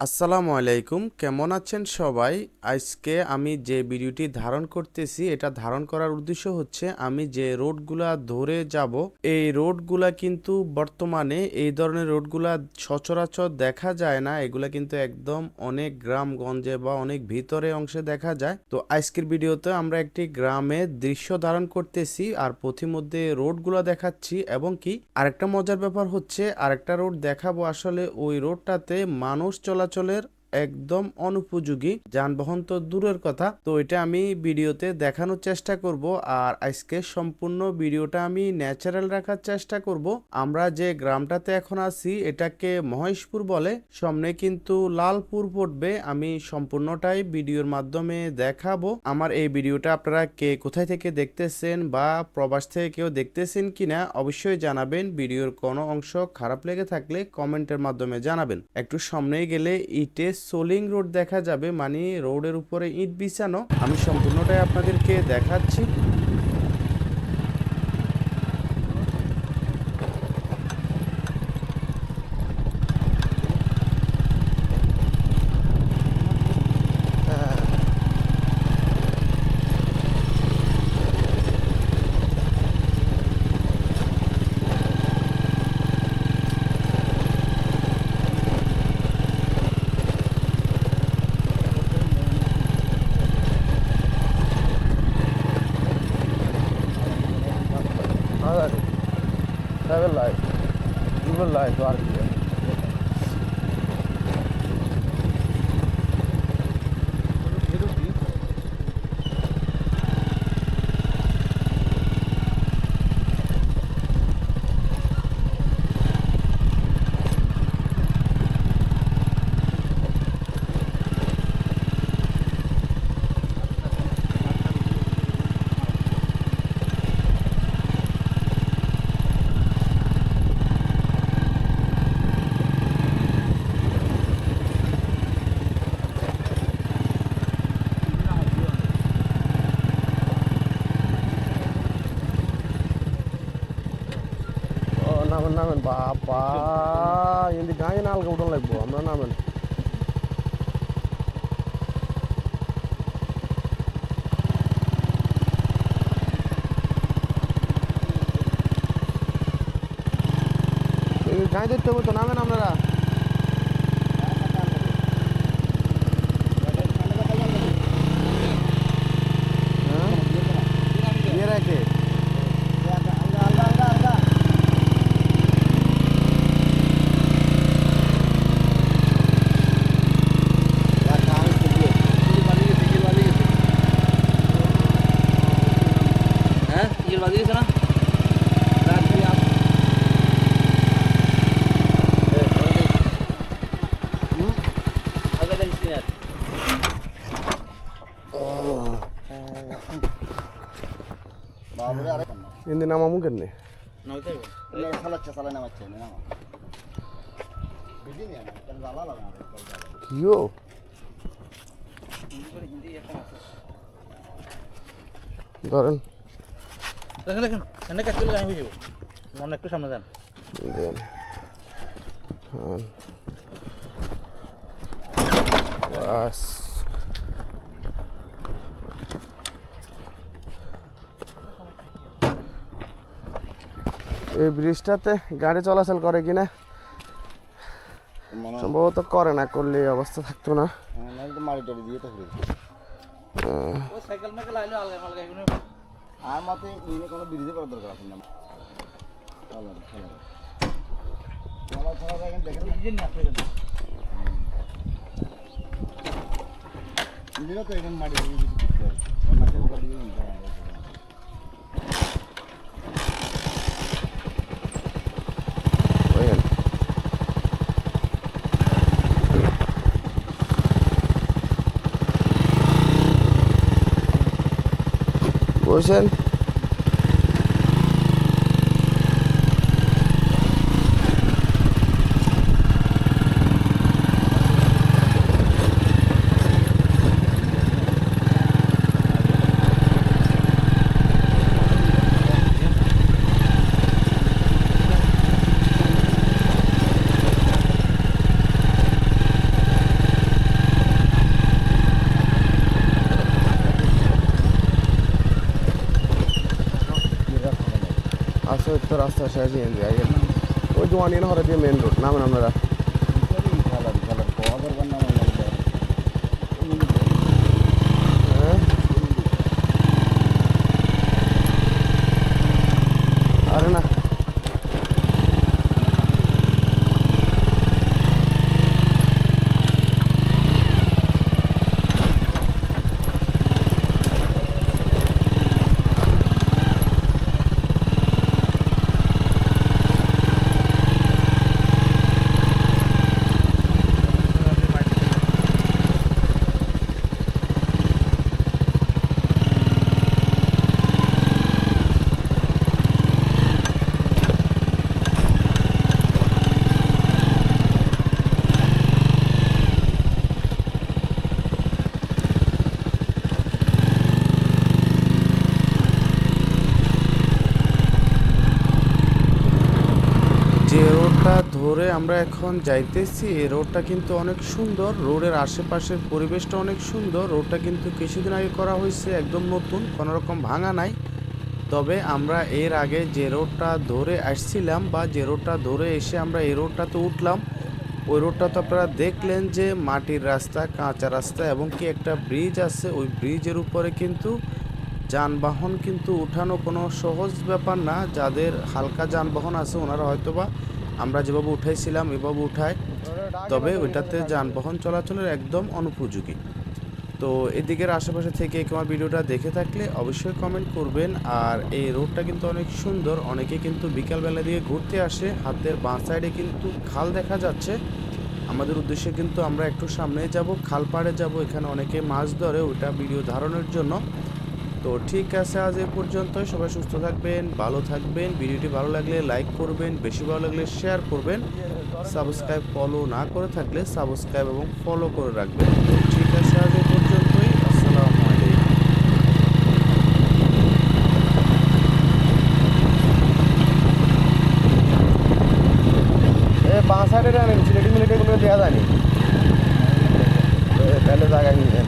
আসসালামু আলাইকুম, কেমন আছেন সবাই? আজকে আমি যে ভিডিওটি ধারণ করতেছি, এটা ধারণ করার উদ্দেশ্য হচ্ছে আমি যে রোডগুলা ধরে যাব, এই রোডগুলা কিন্তু বর্তমানে এই ধরনের রোডগুলা সচরাচর দেখা যায় না। এগুলা কিন্তু একদম অনেক গ্রামগঞ্জে বা অনেক ভিতরে অংশে দেখা যায়। তো আজকের ভিডিওতে আমরা একটি গ্রামের দৃশ্য ধারণ করতেছি আর পথিমধ্যে রোডগুলা দেখাচ্ছি এবং কি আরেকটা মজার ব্যাপার হচ্ছে আরেকটা রোড দেখাবো। আসলে ওই রোডটাতে মানুষ চলাচলের একদম অনুপযোগী, যানবাহন তো দূরের কথা, তো এটা আমি ভিডিওতে দেখানোর চেষ্টা করব আর আজকে সম্পূর্ণ ভিডিওটা আমি ন্যাচারাল রাখার চেষ্টা করব। আমরা যে গ্রামটাতে এখন আছি, এটাকে মহেশপুর বলে, সামনে কিন্তু লালপুর পড়বে, আমি সম্পূর্ণটাই ভিডিওর মাধ্যমে দেখাবো। আমার এই ভিডিওটা আপনারা কে কোথায় থেকে দেখতেছেন বা প্রবাস থেকে কেউ দেখতেছেন কিনা, অবশ্যই জানাবেন। ভিডিওর কোনো অংশ খারাপ লেগে থাকলে কমেন্টের মাধ্যমে জানাবেন। একটু সামনে গেলে ইটে সোলিং রোড দেখা যাবে মানে রোডের উপরে ইট বিছানো। আমি সম্পূর্ণটাই আপনাদেরকে দেখাচ্ছি। Seven light. Even light var নামেন নামেন। বাবা, এমনি গাঁয়ে না আলগা উঠান লাগবো, আমরা নামেন। গাঁয়ে দেখতে হবে তো, নামেন আপনারা। ఇంది నా ముగ్గురిని అయ్యో ধরেন দেখেন দেখেন এনে কাজ করলে আমি যাবো মনে একটু সামনে যান দেন হ্যাঁ বাস এই ব্রিজটাতে গাড়ি চলাচল করে কিনা সম্ভবত করে না করলে এই অবস্থা থাকতো না। এগুলো আর মতে কোনো ব্রিজে করার দরকার আছে না? চলো বুঝছেন বসেন রাস্তা শেষ দিয়ে আইয়েন ওই জোয়ানি হরে দিয়ে মেন রোড নামেন আপনারা খেলার খেলার পাওয়া দরকার না আমার লাগবে হ্যাঁ আরে না যে ধরে আমরা এখন যাইতেছি, এই রোডটা কিন্তু অনেক সুন্দর। রোডের আশেপাশের পরিবেশটা অনেক সুন্দর। রোডটা কিন্তু কিছুদিন আগে করা হয়েছে, একদম নতুন, কোনো রকম ভাঙা নাই। তবে আমরা এর আগে যে রোডটা ধরে আসছিলাম বা যে রোডটা ধরে এসে আমরা এই রোডটাতে উঠলাম, ওই রোডটা তো আপনারা দেখলেন যে মাটির রাস্তা, কাঁচা রাস্তা এবং কি একটা ব্রিজ আছে। ওই ব্রিজের উপরে কিন্তু যানবাহন কিন্তু উঠানো কোনো সহজ ব্যাপার না। যাদের হালকা যানবাহন আছে, ওনারা হয়তোবা আমরা যেভাবে উঠাইছিলাম এভাবে উঠায়। তবে ওইটাতে যানবাহন চলাচলের একদম অনুপযোগী। তো এদিকের আশেপাশে থেকে তোমার ভিডিওটা দেখে থাকলে অবশ্যই কমেন্ট করবেন। আর এই রোডটা কিন্তু অনেক সুন্দর। অনেকে কিন্তু বিকালবেলা দিয়ে ঘুরতে আসে। হাতের বাঁ সাইডে কিন্তু খাল দেখা যাচ্ছে। আমাদের উদ্দেশ্যে কিন্তু আমরা একটু সামনে যাব, খাল পাড়ে যাব। এখানে অনেকে মাছ ধরে, ওইটা ভিডিও ধারণের জন্য। তো ঠিক আছে আজ এ পর্যন্তই। সবাই সুস্থ থাকবেন, ভালো থাকবেন। ভিডিওটি ভালো লাগলে লাইক করবেন, বেশি ভালো লাগলে শেয়ার করবেন। সাবস্ক্রাইব ফলো না করে থাকলে সাবস্ক্রাইব এবং ফলো করে রাখবেন। তো ঠিক আছে আজ এ পর্যন্তই। আসসালামু কোনো দেওয়া যায়নি। তাহলে নিয়ে